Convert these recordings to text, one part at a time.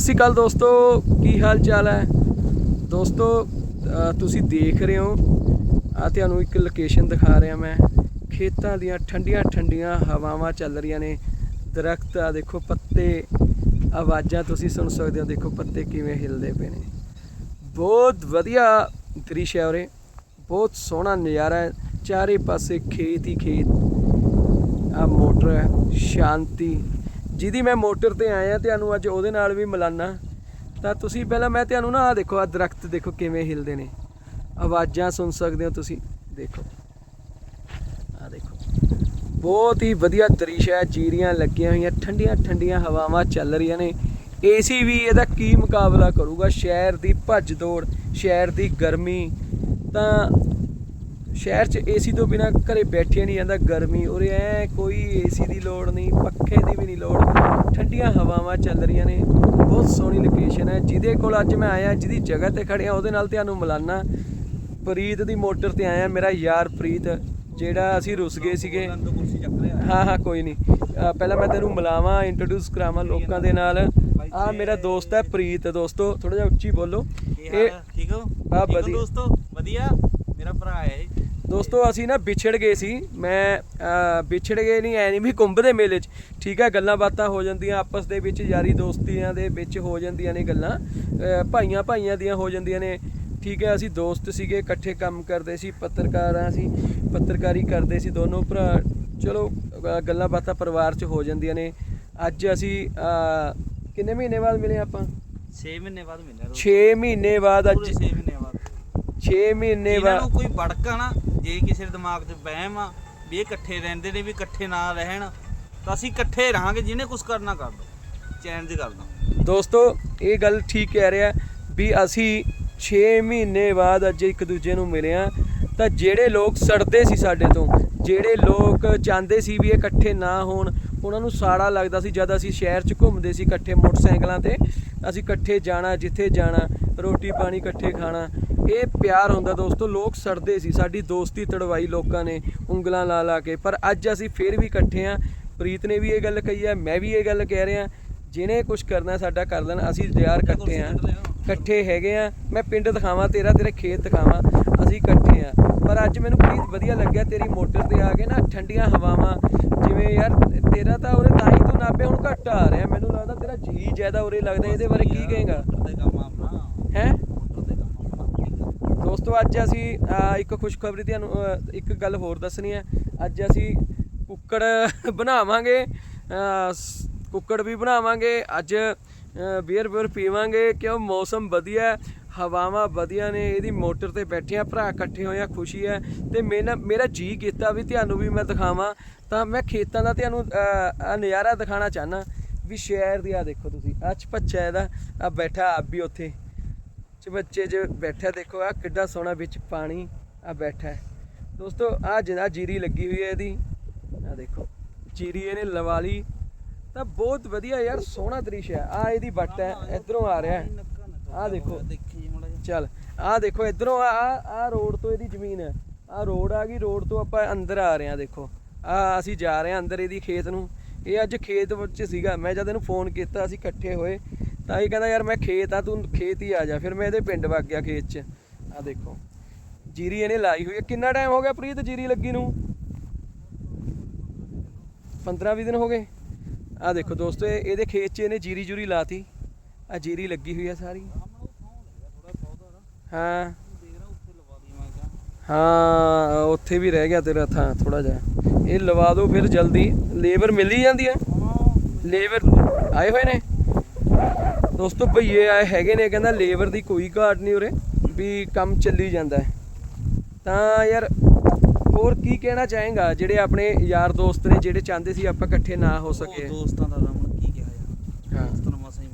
ਸ਼੍ਰੀ ਅਕਾਲ ਦੋਸਤੋ, ਕੀ ਹਾਲ ਚਾਲ ਹੈ? ਦੋਸਤੋ ਤੁਸੀਂ ਦੇਖ ਰਹੇ ਹੋ ਆ ਤੁਹਾਨੂੰ ਇੱਕ ਲੋਕੇਸ਼ਨ ਦਿਖਾ ਰਿਹਾ ਮੈਂ। ਖੇਤਾਂ ਦੀਆਂ ਠੰਡੀਆਂ ਠੰਡੀਆਂ ਹਵਾਵਾਂ ਚੱਲ ਰਹੀਆਂ ਨੇ। ਦਰਖਤ ਆ ਦੇਖੋ ਪੱਤੇ, ਆਵਾਜ਼ਾਂ ਤੁਸੀਂ ਸੁਣ ਸਕਦੇ ਹੋ। ਦੇਖੋ ਪੱਤੇ ਕਿਵੇਂ ਹਿਲਦੇ ਪਏ ਨੇ। ਬਹੁਤ ਵਧੀਆ ਦ੍ਰਿਸ਼ ਹੈ ਉਰੇ। ਬਹੁਤ ਸੋਹਣਾ ਨਜ਼ਾਰਾ ਹੈ। ਚਾਰੇ ਪਾਸੇ ਖੇਤ ਹੀ ਖੇਤ। ਆ ਮੋਟਰ ਹੈ, ਸ਼ਾਂਤੀ ਜਿਹਦੀ ਮੈਂ ਮੋਟਰ ਤੇ ਆਇਆ, ਤੁਹਾਨੂੰ ਅੱਜ ਉਹਦੇ ਨਾਲ ਵੀ ਮਿਲਾਨਾ। ਤਾਂ ਤੁਸੀਂ ਪਹਿਲਾਂ ਮੈਂ ਤੁਹਾਨੂੰ ਨਾ ਆ ਦੇਖੋ ਆ ਦਰਖਤ ਦੇਖੋ ਕਿਵੇਂ ਹਿਲਦੇ ਨੇ। ਆਵਾਜ਼ਾਂ ਸੁਣ ਸਕਦੇ ਹੋ ਤੁਸੀਂ, ਦੇਖੋ। ਆ ਦੇਖੋ। ਬਹੁਤ ਹੀ ਵਧੀਆ ਦ੍ਰਿਸ਼ ਹੈ, ਜੀਰੀਆਂ ਲੱਗੀਆਂ ਹੋਈਆਂ, ਠੰਡੀਆਂ ਠੰਡੀਆਂ ਹਵਾਵਾਂ ਚੱਲ ਰਹੀਆਂ ਨੇ। ਏਸੀ ਵੀ ਇਹਦਾ ਕੀ ਮੁਕਾਬਲਾ ਕਰੂਗਾ? ਸ਼ਹਿਰ ਦੀ ਭੱਜ ਦੌੜ, ਸ਼ਹਿਰ ਦੀ ਗਰਮੀ। ਤਾਂ ਸ਼ਹਿਰ 'ਚ ਏਸੀ ਤੋਂ ਬਿਨਾ ਘਰੇ ਬੈਠਿਆ ਨਹੀਂ ਜਾਂਦਾ ਗਰਮੀ ਉਰੇ ਐ ਕੋਈ ਏਸੀ ਦੀ ਲੋੜ ਨਹੀਂ ਪੱਖੇ ਦੀ ਵੀ ਨਹੀਂ ਲੋੜ। ਠੰਡੀਆਂ ਹਵਾਵਾਂ ਚੱਲ ਰਹੀਆਂ ਨੇ ਬਹੁਤ ਸੋਹਣੀ ਲੋਕੇਸ਼ਨ ਹੈ। ਜਿਹਦੇ ਕੋਲ ਅੱਜ ਮੈਂ ਆਇਆ ਜਿਹਦੀ ਜਗ੍ਹਾ ਤੇ ਖੜਿਆ ਉਹਦੇ ਨਾਲ ਤੁਹਾਨੂੰ ਮਿਲਾਨਾ। ਪ੍ਰੀਤ ਦੀ ਮੋਟਰ ਤੇ ਆਇਆ ਮੇਰਾ ਯਾਰ ਪ੍ਰੀਤ ਜਿਹੜਾ ਅਸੀਂ ਰੁੱਸ ਗਏ ਸੀਗੇ। ਹਾਂ ਹਾਂ ਕੋਈ ਨਹੀਂ। ਪਹਿਲਾਂ ਮੈਂ ਤੈਨੂੰ ਮਿਲਾਵਾਂ ਇੰਟਰੋਡਿਊਸ ਕਰਾਵਾਂ ਲੋਕਾਂ ਦੇ ਨਾਲ। ਆ ਮੇਰਾ ਦੋਸਤ ਹੈ ਪ੍ਰੀਤ ਦੋਸਤੋ ਥੋੜਾ ਜਿਹਾ ਉੱਚੀ ਬੋਲੋ। ਇਹ ਠੀਕ ਹੋ? ਆ ਵਧੀਆ। ਦੋਸਤੋ? ਵਧੀਆ? ਮੇਰਾ ਭਰਾ ਹੈ। ਦੋਸਤੋ ਅਸੀਂ ਨਾ ਵਿਛੜ ਗਏ ਸੀ। ਮੈਂ ਵਿਛੜ ਗਏ ਨਹੀਂ ਐ ਨਹੀਂ ਵੀ ਕੁੰਭ ਦੇ ਮੇਲੇ 'ਚ। ਠੀਕ ਹੈ ਗੱਲਾਂ ਬਾਤਾਂ ਹੋ ਜਾਂਦੀਆਂ ਆਪਸ ਦੇ ਵਿੱਚ ਯਾਰੀ ਦੋਸਤੀਆਂ ਦੇ ਵਿੱਚ ਹੋ ਜਾਂਦੀਆਂ ਨੇ ਗੱਲਾਂ। ਭਾਈਆਂ ਭਾਈਆਂ ਦੀਆਂ ਹੋ ਜਾਂਦੀਆਂ ਨੇ। ਠੀਕ ਹੈ ਅਸੀਂ ਦੋਸਤ ਸੀਗੇ ਇਕੱਠੇ ਕੰਮ ਕਰਦੇ ਸੀ ਪੱਤਰਕਾਰ ਅਸੀਂ ਪੱਤਰਕਾਰੀ ਕਰਦੇ ਸੀ ਦੋਨੋਂ ਭਰਾ। ਚਲੋ ਗੱਲਾਂ ਬਾਤਾਂ ਪਰਿਵਾਰ 'ਚ ਹੋ ਜਾਂਦੀਆਂ ਨੇ। ਅੱਜ ਅਸੀਂ ਕਿੰਨੇ ਮਹੀਨੇ ਬਾਅਦ ਮਿਲੇ ਆਪਾਂ? ਛੇ ਮਹੀਨੇ ਬਾਅਦ ਮਿਲਿਆ ਦੋਸਤੋ। 6 ਮਹੀਨੇ ਬਾਅਦ ਅੱਜ। ਪੂਰੇ 6 ਮਹੀਨੇ ਬਾਅਦ। 6 ਮਹੀਨੇ ਇਹਨਾਂ ਨੂੰ ਬਾਅਦ। ਕੋਈ ਬੜਕਾ ਨਾ ਜੇ ਕਿਸੇ ਦੇ ਦਿਮਾਗ 'ਚ ਵਹਿਮ ਆ ਵੀ ਇਹ ਇਕੱਠੇ ਰਹਿੰਦੇ ਨੇ ਵੀ ਇਕੱਠੇ ਨਾ ਰਹਿਣ, ਤਾਂ ਅਸੀਂ ਇਕੱਠੇ ਰਹਾਂਗੇ, ਜਿਹਨੇ ਕੁਝ ਕਰਨਾ ਕਰ ਦੋ। ਚੈਨ ਦੀ ਕਰਦਾ ਦੋਸਤੋ, ਇਹ ਗੱਲ ਠੀਕ ਕਹਿ ਰਿਹਾ ਵੀ ਅਸੀਂ 6 ਮਹੀਨੇ ਬਾਅਦ ਅੱਜ ਇੱਕ ਦੂਜੇ ਨੂੰ ਮਿਲੇ ਆ ਤਾਂ ਜਿਹੜੇ ਲੋਕ ਸੜਦੇ ਸੀ ਸਾਡੇ ਤੋਂ, ਜਿਹੜੇ ਲੋਕ ਚਾਹੁੰਦੇ ਸੀ ਵੀ ਇਹ ਇਕੱਠੇ ਨਾ ਹੋਣ, ਉਹਨਾਂ ਨੂੰ ਸਾੜਾ ਲੱਗਦਾ ਸੀ ਜਦ ਅਸੀਂ ਸ਼ਹਿਰ 'ਚ ਘੁੰਮਦੇ ਸੀ ਇਕੱਠੇ ਮੋਟਰਸਾਈਕਲਾਂ ਤੇ, ਅਸੀਂ ਇਕੱਠੇ ਜਾਣਾ, ਜਿੱਥੇ ਜਾਣਾ, ਰੋਟੀ ਪਾਣੀ ਇਕੱਠੇ ਖਾਣਾ ਇਹ ਪਿਆਰ ਹੁੰਦਾ ਦੋਸਤੋ ਲੋਕ ਸੜਦੇ ਸੀ। ਸਾਡੀ ਦੋਸਤੀ ਤੜਵਾਈ ਲੋਕਾਂ ਨੇ ਉਂਗਲਾਂ ਲਾ ਲਾ ਕੇ। ਪਰ ਅੱਜ ਅਸੀਂ ਫੇਰ ਵੀ ਇਕੱਠੇ ਆ। ਪ੍ਰੀਤ ਨੇ ਵੀ ਇਹ ਗੱਲ ਕਹੀ ਹੈ ਮੈਂ ਵੀ ਇਹ ਗੱਲ ਕਹਿ ਰਿਹਾ। ਜਿਹਨੇ ਕੁਝ ਕਰਨਾ ਸਾਡਾ ਕਰ ਲੈਣ ਅਸੀਂ ਯਾਰ ਇਕੱਠੇ ਆ। ਇਕੱਠੇ ਹੈਗੇ ਆ। ਮੈਂ ਪਿੰਡ ਦਿਖਾਵਾਂ ਤੇਰਾ ਤੇਰੇ ਖੇਤ ਦਿਖਾਵਾਂ। ਅਸੀਂ ਇਕੱਠੇ ਆ। ਪਰ ਅੱਜ ਮੈਨੂੰ ਪ੍ਰੀਤ ਵਧੀਆ ਲੱਗਿਆ ਤੇਰੀ ਮੋਟਰ ਤੇ ਆ ਕੇ ਨਾ ਠੰਡੀਆਂ ਹਵਾਵਾਂ। ਜਿਵੇਂ ਯਾਰ ਤੇਰਾ ਤਾਂ ਉਰੇ ਤਾਂ ਹੀ ਤੂੰ ਨਾਪੇ ਹੁਣ ਘੱਟ ਆ ਰਿਹਾ। ਮੈਨੂੰ ਲੱਗਦਾ ਤੇਰਾ ਜੀ ਜ਼ਿਆਦਾ ਉਰੇ ਲੱਗਦਾ ਇਹਦੇ ਬਾਰੇ ਕੀ ਕਹੇਗਾ? ਹੈ ਮੋਟਰ ਤੇ ਕੰਮ ਆਪਣਾ ਦੋਸਤੋ ਅੱਜ ਅਸੀਂ ਇੱਕ ਖੁਸ਼ਖਬਰੀ ਤੁਹਾਨੂੰ ਇੱਕ ਗੱਲ ਹੋਰ ਦੱਸਣੀ ਹੈ। ਅੱਜ ਅਸੀਂ ਕੁੱਕੜ ਬਣਾਵਾਂਗੇ ਕੁੱਕੜ ਵੀ ਬਣਾਵਾਂਗੇ ਅੱਜ ਅਹ, ਬੀਅਰ ਬੀਅਰ ਪੀਵਾਂਗੇ ਕਿਉਂ ਮੌਸਮ ਵਧੀਆ ਹੈ ਹਵਾਵਾਂ ਵਧੀਆ ਨੇ ਇਹਦੀ ਮੋਟਰ ਤੇ ਬੈਠੇ ਆ ਭਰਾ ਇਕੱਠੇ ਹੋਏ ਆ ਖੁਸ਼ੀ ਹੈ। ਤੇ ਮੇਰਾ ਮੇਰਾ ਜੀ ਕੀਤਾ ਵੀ ਤੁਹਾਨੂੰ ਵੀ ਮੈਂ ਦਿਖਾਵਾਂ ਤਾਂ ਮੈਂ ਖੇਤਾਂ ਦਾ ਤੁਹਾਨੂੰ ਨਜ਼ਾਰਾ ਦਿਖਾਣਾ ਚਾਹਨਾ ਵੀ ਸ਼ਹਿਰ ਦੀ ਆ ਦੇਖੋ ਤੁਸੀਂ ਆ ਪੱਛਾ ਇਹਦਾ ਆ ਬੈਠਾ ਆਪ ਵੀ ਉੱਥੇ। ਚ ਬੱਚੇ ਜੇ ਬੈਠਾ ਦੇਖੋ ਆ ਕਿੱਡਾ ਸੋਹਣਾ ਵਿੱਚ ਪਾਣੀ ਆ ਬੈਠਾ ਦੋਸਤੋ ਆ ਜਿਹੜਾ ਜੀਰੀ ਲੱਗੀ ਹੋਈ ਹੈ ਇਹਦੀ। ਆ ਦੇਖੋ, ਜੀਰੀ ਇਹਨੇ ਲਵਾ ਲਈ। ਤਾਂ ਬਹੁਤ ਵਧੀਆ ਯਾਰ, ਸੋਹਣਾ ਦ੍ਰਿਸ਼ ਹੈ। ਆ ਇਹਦੀ ਵੱਟ ਹੈ, ਇਧਰੋਂ ਆ ਰਿਹਾ ਹੈ। ਆਹ ਦੇਖੋ। ਚੱਲ। ਆ ਦੇਖੋ, ਇਧਰੋਂ ਆ ਆ ਰੋਡ ਤੋਂ ਇਹਦੀ ਜ਼ਮੀਨ ਹੈ। ਆ ਰੋਡ ਆ ਗਈ, ਰੋਡ ਤੋਂ ਆਪਾਂ ਅੰਦਰ ਆ ਰਹੇ ਆ ਦੇਖੋ। ਆ ਅਸੀਂ ਜਾ ਰਹੇ ਆ ਅੰਦਰ ਇਹਦੀ ਖੇਤ ਨੂੰ। ਇਹ ਅੱਜ ਖੇਤ ਵਿੱਚ ਸੀਗਾ। ਮੈਂ ਜਦ ਇਹਨੂੰ ਫੋਨ ਕੀਤਾ, ਅਸੀਂ ਇਕੱਠੇ ਹੋਏ। ਤਾਂ ਇਹ ਕਹਿੰਦਾ, ਯਾਰ ਮੈਂ ਖੇਤ ਆ, ਤੂੰ ਖੇਤ ਹੀ ਆ ਜਾ। ਫਿਰ ਮੈਂ ਇਹਦੇ ਪਿੰਡ ਵਗ ਗਿਆ ਖੇਤ 'ਚ। ਆ ਦੇਖੋ। ਜੀਰੀ ਇਹਨੇ ਲਾਈ ਹੋਈ ਹੈ। ਕਿੰਨਾ ਟਾਈਮ ਹੋ ਗਿਆ ਪ੍ਰੀਤ ਜੀਰੀ ਲੱਗੀ ਨੂੰ? 15 20 ਦਿਨ ਹੋ ਗਏ। ਆ ਦੇਖੋ ਦੋਸਤੋ ਇਹਦੇ ਖੇਤ 'ਚ ਇਹਨੇ ਜੀਰੀ ਜੂਰੀ ਲਾਤੀ। ਆ ਜੀਰੀ ਲੱਗੀ ਹੋਈ ਆ ਸਾਰੀ। ਹਾਂ। ਹਾਂ, ਉੱਥੇ ਵੀ ਰਹਿ ਗਿਆ ਤੇਰਾ ਥਾਂ ਥੋੜਾ ਜਿਹਾ। ਇਹ ਲਵਾ ਦਿਓ ਫਿਰ ਜਲਦੀ। ਲੇਬਰ ਮਿਲ ਹੀ ਜਾਂਦੀ ਹੈ ਲੇਬਰ ਆਏ ਹੋਏ ਨੇ? ਦੋਸਤੋ ਭਈਏ ਆਏ ਹੈਗੇ ਨੇ ਕਹਿੰਦਾ ਲੇਬਰ ਦੀ ਕੋਈ ਘਾਟ ਨਹੀਂ ਉਰੇ ਵੀ ਕੰਮ ਚੱਲੀ ਜਾਂਦਾ ਤਾਂ ਯਾਰ ਹੋਰ ਕੀ ਕਹਿਣਾ ਚਾਹੇਗਾ? ਜਿਹੜੇ ਆਪਣੇ ਯਾਰ ਦੋਸਤ ਨੇ ਜਿਹੜੇ ਚਾਹੁੰਦੇ ਸੀ ਆਪਾਂ ਇਕੱਠੇ ਨਾ ਹੋ ਸਕੇ ਦੋਸਤਾਂ ਦਾ ਤਾਂ ਹੁਣ ਕੀ ਕਿਹਾ ਯਾਰ ਹਾਂ। ਦੋਸਤਾਂ ਨੂੰ ਮਸਾਂ ਹੀ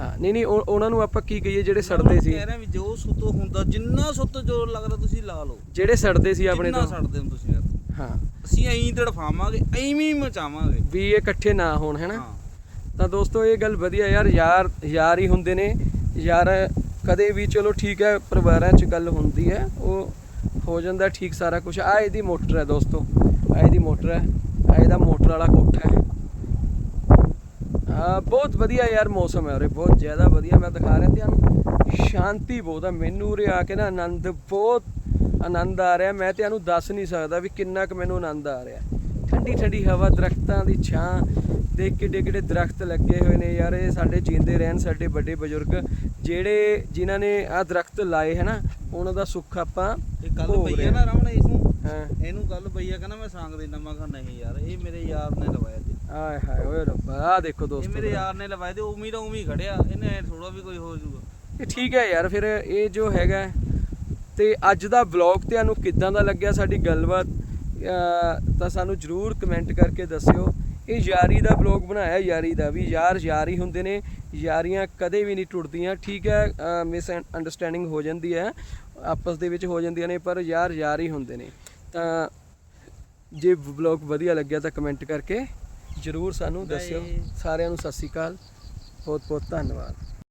ਹਾਂ ਨਹੀਂ ਨਹੀਂ ਉਹ- ਉਹਨਾਂ ਨੂੰ ਆਪਾਂ ਕੀ ਕਹੀਏ ਜਿਹੜੇ ਸੜਦੇ ਸੀ। ਕਹਿ ਰਹੇ ਵੀ ਜੋ ਸੁੱਤ ਹੁੰਦਾ ਜਿੰਨਾ ਸੁੱਤ ਜ਼ੋਰ ਲੱਗਦਾ ਤੁਸੀਂ ਲਾ ਲਓ। ਜਿਹੜੇ ਸੜਦੇ ਸੀ ਆਪਣੇ ਜਿੰਨਾ ਤੋਂ। ਛੱਡਦੇ ਹੋ ਤੁਸੀਂ ਯਾਰ। ਹਾਂ। ਅਸੀਂ ਐਂ ਤੜਫਾਵਾਂਗੇ ਐਵੇਂ ਹੀ ਮਚਾਵਾਂਗੇ। ਵੀ ਇਹ ਇਕੱਠੇ ਨਾ ਹੋਣ ਹੈਨਾ ਤਾਂ ਦੋਸਤੋ, ਇਹ ਗੱਲ ਵਧੀਆ ਯਾਰ ਯਾਰ ਯਾਰ ਹੀ ਹੁੰਦੇ ਨੇ। ਯਾਰ ਕਦੇ ਵੀ ਚਲੋ ਠੀਕ ਹੈ, ਪਰਿਵਾਰਾਂ 'ਚ ਗੱਲ ਹੁੰਦੀ ਹੈ, ਉਹ ਹੋ ਜਾਂਦਾ ਠੀਕ ਸਾਰਾ ਕੁਝ ਆ ਇਹਦੀ ਮੋਟਰ ਹੈ ਦੋਸਤੋ ਆ ਇਹਦੀ ਮੋਟਰ ਹੈ ਆ ਇਹਦਾ ਮੋਟਰ ਵਾਲਾ ਕੋਠਾ ਹੈ। ਬਹੁਤ ਵਧੀਆ ਯਾਰ ਮੌਸਮ ਹੈ ਉਰੇ, ਬਹੁਤ ਜ਼ਿਆਦਾ ਵਧੀਆ। ਮੈਂ ਦਿਖਾ ਰਿਹਾ ਤੁਹਾਨੂੰ, ਸ਼ਾਂਤੀ ਬਹੁਤ ਆ ਮੈਨੂੰ ਉਰੇ ਆ ਕੇ ਨਾ ਆਨੰਦ, ਬਹੁਤ ਆਨੰਦ ਆ ਰਿਹਾ। ਮੈਂ ਤੁਹਾਨੂੰ ਦੱਸ ਨਹੀਂ ਸਕਦਾ ਵੀ ਕਿੰਨਾ ਕੁ ਮੈਨੂੰ ਆਨੰਦ ਆ ਰਿਹਾ। ਠੰਡੀ ਠੰਡੀ ਹਵਾ ਦਰਖਤਾਂ ਦੀ ਛਾਂ ਦੇਖ ਕਿੱਡੇ ਕਿੱਡੇ ਦਰਖਤ ਲੱਗੇ ਹੋਏ ਨੇ ਯਾਰ ਇਹ ਸਾਡੇ ਜੀਂਦੇ ਰਹਿਣ ਸਾਡੇ ਵੱਡੇ ਬਜ਼ੁਰਗ ਜਿਹੜੇ ਜਿਨ੍ਹਾਂ ਨੇ ਆ ਦਰਖਤ ਲਾਏ ਹੈ ਨਾ ਉਹਨਾਂ ਦਾ ਸੁੱਖ ਆਪਾਂ ਇਹ ਕੱਲ ਪਈ ਨਾ ਰਮਣ ਇਸ ਨੂੰ ਹਾਂ। ਇਹਨੂੰ ਕੱਲ ਪਈ ਆ ਕਹਿੰਦਾ ਮੈਂ ਸੰਗ ਦੇਣਾ ਮੈਂ ਕਿਹਾ ਨਹੀਂ ਯਾਰ ਇਹ ਮੇਰੇ ਯਾਰ ਨੇ ਲਵਾਇਆ ਤੇ ਆਏ ਹਾਏ ਓਏ ਰੱਬਾ ਆ ਦੇਖੋ ਇਹ ਦੋਸਤੋ ਮੇਰੇ ਯਾਰ ਨੇ ਲਵਾਇਆ ਤੇ ਉਮੀਦ ਉਮੀ ਹੀ ਖੜਿਆ ਇਹਨੇ ਥੋੜਾ ਵੀ ਕੋਈ ਹੋ ਜਾਊਗਾ। ਇਹ ਠੀਕ ਹੈ ਯਾਰ ਫਿਰ ਇਹ ਜੋ ਹੈਗਾ ਤੇ ਅੱਜ ਦਾ ਵਲੌਗ ਤੁਹਾਨੂੰ ਕਿੱਦਾਂ ਦਾ ਲੱਗਿਆ ਸਾਡੀ ਗੱਲਬਾਤ? ਤਾਂ ਸਾਨੂੰ ਜਰੂਰ ਕਮੈਂਟ ਕਰਕੇ ਦੱਸਿਓ। ਇਹ ਯਾਰੀ ਦਾ ਵਲੌਗ ਬਣਾਇਆ ਯਾਰੀ ਦਾ ਵੀ। ਯਾਰ ਯਾਰ ਹੀ ਹੁੰਦੇ ਨੇ ਯਾਰੀਆਂ ਕਦੇ ਵੀ ਨਹੀਂ ਟੁੱਟਦੀਆਂ। ਠੀਕ ਹੈ ਮਿਸ ਅੰਡਰਸਟੈਂਡਿੰਗ ਹੋ ਜਾਂਦੀ ਹੈ ਆਪਸ ਦੇ ਵਿੱਚ ਹੋ ਜਾਂਦੀਆਂ ਨੇ ਪਰ ਯਾਰ ਯਾਰ ਹੀ ਹੁੰਦੇ ਨੇ। ਤਾਂ ਜੇ ਵਲੌਗ ਵਧੀਆ ਲੱਗਿਆ ਤਾਂ ਕਮੈਂਟ ਕਰਕੇ ਜਰੂਰ ਸਾਨੂੰ ਦੱਸਿਓ. ਸਾਰਿਆਂ ਨੂੰ ਸਤਿ ਸ਼੍ਰੀ ਅਕਾਲ। ਬਹੁਤ ਬਹੁਤ ਧੰਨਵਾਦ।